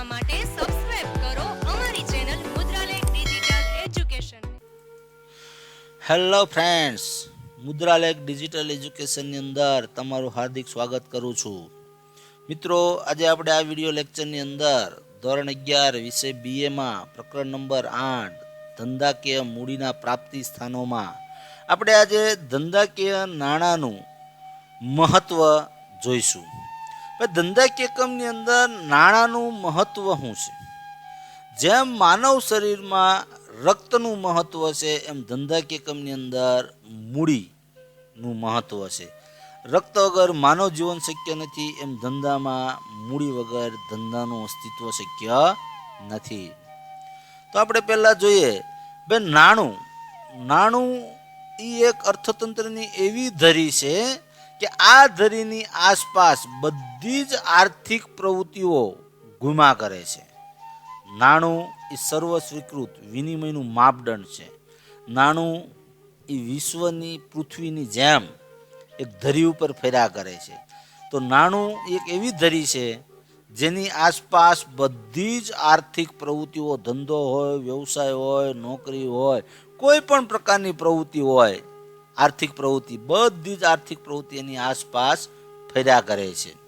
જોવા માટે સબસ્ક્રાઇબ કરો અમારી channel Mudralekh digital education hello friends Mudralekh digital એજ્યુકેશનની અંદર તમારું હાર્દિક સ્વાગત કરું છું. મિત્રો, આજે આપણે આ વિડિયો લેક્ચરની અંદર ધોરણ અગિયાર વિષય બીએમાં પ્રકરણ નંબર આઠ, ધંધાકીય મૂડીના પ્રાપ્તિ સ્થાનોમાં આપણે આજે ધંધાકીય નાણાંનું મહત્ત્વ જોઈશું. ધંધાકીય એકમની અંદર નાણાંનું મહત્ત્વ શું છે? જેમ માનવ શરીરમાં રક્તનું મહત્ત્વ છે, એમ ધંધાકીય એકમની અંદર મૂડીનું મહત્ત્વ છે. રક્ત વગર માનવ જીવન શક્ય નથી, એમ ધંધામાં મૂડી વગર ધંધાનું અસ્તિત્વ શક્ય નથી. તો આપણે પહેલાં જોઈએ, બે નાણું. નાણું એ એક અર્થતંત્રની એવી ધરી છે કે આ ધરીની આસપાસ બધી જ આર્થિક પ્રવૃત્તિઓ ગુમા કરે છે. નાણું એ સર્વ સ્વીકૃત વિનિમયનું માપદંડ છે. નાણું એ વિશ્વની પૃથ્વીની જેમ એક ધરી ઉપર ફેર્યા કરે છે. તો નાણું એક એવી ધરી છે જેની આસપાસ બધી જ આર્થિક પ્રવૃત્તિઓ ધંધો હોય, વ્યવસાય હોય, નોકરી હોય, કોઈ પણ પ્રકારની પ્રવૃત્તિ હોય આર્થિક પ્રવૃત્તિ, બધી જ આર્થિક પ્રવૃત્તિ એની આસપાસ ફેર્યા કરે છે.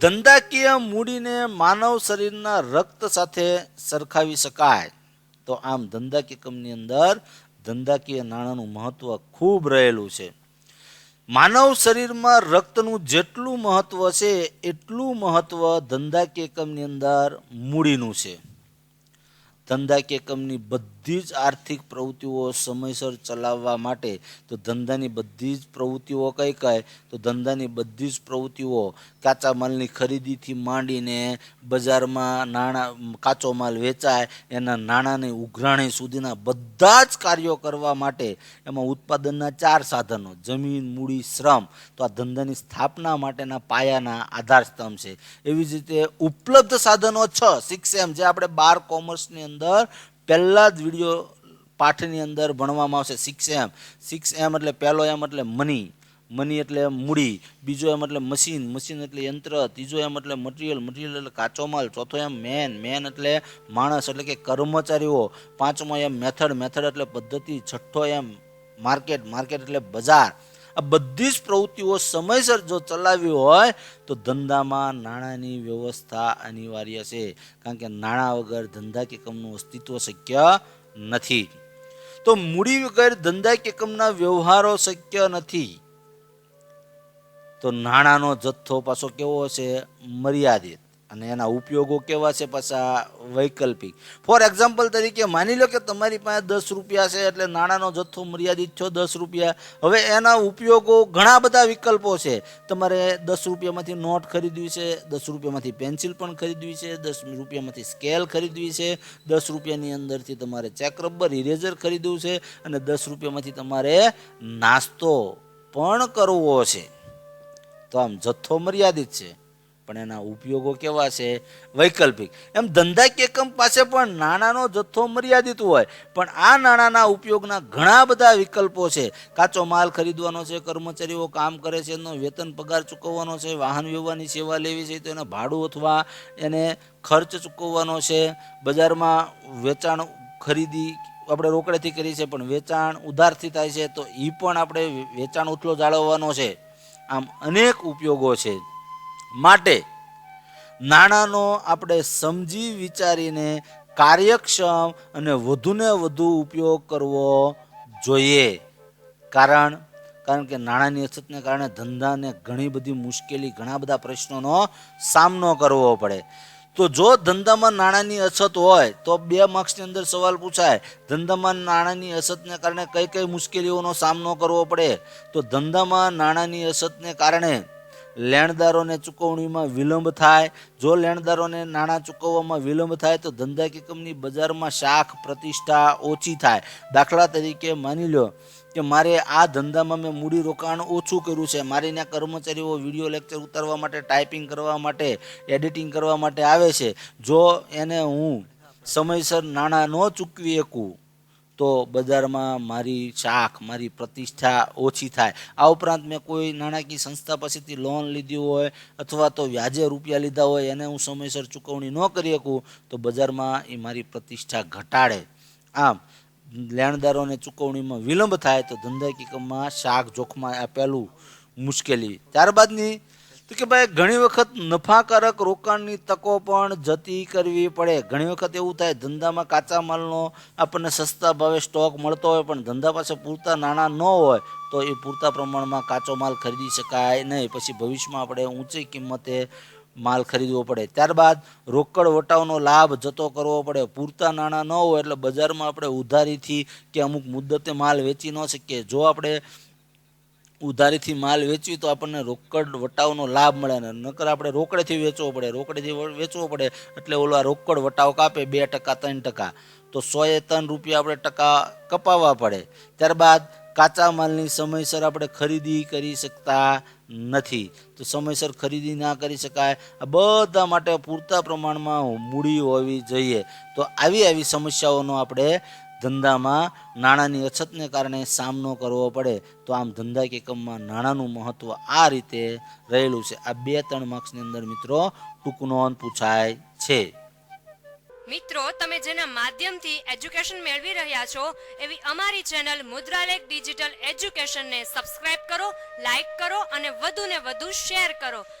ધંધાકીય મૂડીને માનવ શરીરના રક્ત સાથે સરખાવી શકાય. તો આમ ધંધાકીય કમની અંદર ધંધાકીય નાણાંનું મહત્વ ખૂબ રહેલું છે. માનવ શરીરમાં રક્તનું જેટલું મહત્વ છે, એટલું મહત્વ ધંધાકીય એકમની અંદર મૂડીનું છે. ધંધાકીય એકમની બધી જ આર્થિક પ્રવૃત્તિઓ સમયસર ચલાવવા માટે તો ધંધાની બધી જ પ્રવૃત્તિઓ કઈ કઈ, તો ધંધાની બધી જ પ્રવૃત્તિઓ કાચા માલની ખરીદીથી માંડીને બજારમાં નાણાં, કાચો માલ વેચાય, એના નાણાંની ઉઘરાણી સુધીના બધા જ કાર્યો કરવા માટે એમાં ઉત્પાદનના ચાર સાધનો, જમીન, મૂડી, શ્રમ, તો આ ધંધાની સ્થાપના માટેના પાયાના આધાર સ્તંભ છે. એવી જ રીતે ઉપલબ્ધ સાધનો છ સિક્સ એમ જે આપણે બાર કોમર્સની અંદર પહેલા જ વીડિયો પાઠની અંદર ભણવામાં આવશે સિક્સ એમ સિક્સ એમ એટલે પહેલો એમ એટલે મની મની એટલે મૂડી. બીજો એમ એટલે મશીન મશીન એટલે યંત્ર. ત્રીજો એમ એટલે મટીરિયલ મટીરિયલ એટલે કાચો માલ. ચોથો એમ મેન મેન એટલે માણસ એટલે કે કર્મચારીઓ. પાંચમો એમ મેથડ મેથડ એટલે પદ્ધતિ. છઠ્ઠો એમ માર્કેટ માર્કેટ એટલે બજાર. આ બધી જ પ્રવૃત્તિઓ સમયસર જો ચલાવી હોય, તો ધંધામાં નાણાંની વ્યવસ્થા અનિવાર્ય છે. કારણ કે નાણાં વગર ધંધા કે એકમનું અસ્તિત્વ શક્ય નથી. તો મૂડી વગર ધંધા કે એકમના વ્યવહારો શક્ય નથી. તો નાણાંનો જથ્થો પાછો કેવો છે મર્યાદિત. અને એના ઉપયોગો કેવા છે પાછા વૈકલ્પિક? ફોર એક્ઝામ્પલ તરીકે માની લો કે તમારી પાસે દસ રૂપિયા છે એટલે નાણાંનો જથ્થો મર્યાદિત છો દસ રૂપિયા. હવે એના ઉપયોગો ઘણા બધા વિકલ્પો છે. તમારે દસ રૂપિયામાંથી નોટ ખરીદવી છે, દસ રૂપિયામાંથી પેન્સિલ પણ ખરીદવી છે, દસ રૂપિયામાંથી સ્કેલ ખરીદવી છે, દસ રૂપિયાની અંદરથી તમારે ચેક રબર, ઇરેઝર ખરીદવું છે અને દસ રૂપિયામાંથી તમારે નાસ્તો પણ કરવો છે. તો આમ જથ્થો મર્યાદિત છે. પણ એના ઉપયોગો કેવા છે? વૈકલ્પિક. એમ ધંધાકીય એકમ પાસે પણ નાણાંનો જથ્થો મર્યાદિત હોય, પણ આ નાણાંના ઉપયોગના ઘણા બધા વિકલ્પો છે. કાચો માલ ખરીદવાનો છે, કર્મચારીઓ કામ કરે છે, એનો વેતન પગાર ચૂકવવાનો છે, વાહન વ્યવહારની સેવા લેવી છે, તો એને ભાડું અથવા એને ખર્ચ ચૂકવવાનો છે. બજારમાં વેચાણ ખરીદી આપણે રોકડેથી કરી છે, પણ વેચાણ ઉધારથી થાય છે, તો એ પણ આપણે વેચાણ ઉથલો જાળવવાનો છે. આમ અનેક ઉપયોગો છે. માટે નાણાંનો આપણે સમજી વિચારીને કાર્યક્ષમ અને વધુને વધુ ઉપયોગ કરવો જોઈએ. કારણ કારણ કે નાણાંની અછતને કારણે ધંધાને ઘણી બધી મુશ્કેલી, ઘણા બધા પ્રશ્નોનો સામનો કરવો પડે. તો જો ધંધામાં નાણાંની અછત હોય, તો બે માર્ક્સની અંદર સવાલ પૂછાય, ધંધામાં નાણાંની અછતને કારણે કઈ કઈ મુશ્કેલીઓનો સામનો કરવો પડે? તો ધંધામાં નાણાંની અછતને કારણે લેણદારોને ચૂકવણીમાં વિલંબ થાય. જો લેણદારોને નાણાં ચૂકવવામાં વિલંબ થાય તો ધંધા કંપની બજારમાં શાખ પ્રતિષ્ઠા ઓછી થાય. દાખલા તરીકે માની લો કે મારે આ ધંધામાં મેં મૂડી રોકાણ ઓછું કર્યું છે. મારી ત્યાં કર્મચારીઓ વીડિયો લેક્ચર ઉતારવા માટે, ટાઈપિંગ કરવા માટે, એડિટિંગ કરવા માટે આવે છે. જો એને હું સમયસર નાણાં ન ચૂકવી શકું તો બજારમાં મારી શાખ, મારી પ્રતિષ્ઠા ઓછી થાય. આ ઉપરાંત મેં કોઈ નાણાકીય સંસ્થા પાસેથી લોન લીધી હોય અથવા તો વ્યાજે રૂપિયા લીધા હોય એને હું સમયસર ચૂકવણી ન કરી શકું, તો બજારમાં એ મારી પ્રતિષ્ઠા ઘટાડે. આમ, લેણદારોને ચૂકવણીમાં વિલંબ થાય તો ધંધાકીય કામમાં શાક જોખમાં આપેલું મુશ્કેલી. ત્યારબાદની તો કે ભાઈ, ઘણી વખત નફાકારક રોકાણની તકો પણ જતી કરવી પડે. ઘણી વખત એવું થાય, ધંધામાં કાચા માલનો આપણને સસ્તા ભાવે સ્ટોક મળતો હોય, પણ ધંધા પાસે પૂરતા નાણાં ન હોય, તો એ પૂરતા પ્રમાણમાં કાચો માલ ખરીદી શકાય નહીં. પછી ભવિષ્યમાં આપણે ઊંચી કિંમતે માલ ખરીદવો પડે. ત્યારબાદ રોકડ વટાવનો લાભ જતો કરવો પડે. પૂરતા નાણાં ન હોય એટલે બજારમાં આપણે ઉધારીથી કે અમુક મુદ્દતે માલ વેચી ન શકીએ. જો આપણે ઉધારીથી માલ વેચવી તો આપણને રોકડ વટાવનો લાભ મળે ને, નકર આપણે રોકડેથી વેચવો પડે, રોકડેથી વેચવો પડે, એટલે ઓલા રોકડ વટાવ કાપે બે ટકા, ત્રણ ટકા. તો સો એ ત્રણ રૂપિયા આપણે ટકા કપાવવા પડે. ત્યારબાદ કાચા માલની સમયસર આપણે ખરીદી કરી શકતા નથી. તો સમયસર ખરીદી ના કરી શકાય. આ બધા માટે પૂરતા પ્રમાણમાં મૂડી હોવી જોઈએ. તો આવી આવી સમસ્યાઓનો આપણે ધંધામાં નાણાંની અછતને કારણે સામનો કરવો પડે, તો આમ ધંધા કે કમમાં નાણાંનું મહત્ત્વ આ રીતે રહેલું છે. આ બે ત્રણ માર્ક્સની અંદર મિત્રો ટૂંક નોંધ પૂછાય છે. મિત્રો, તમે જેના માધ્યમથી એજ્યુકેશન મેળવી રહ્યા છો, એવી અમારી ચેનલ મુદ્રાલેખ ડિજિટલ એજ્યુકેશનને સબસ્ક્રાઇબ કરો, લાઇક કરો અને વધુને વધુ શેર કરો.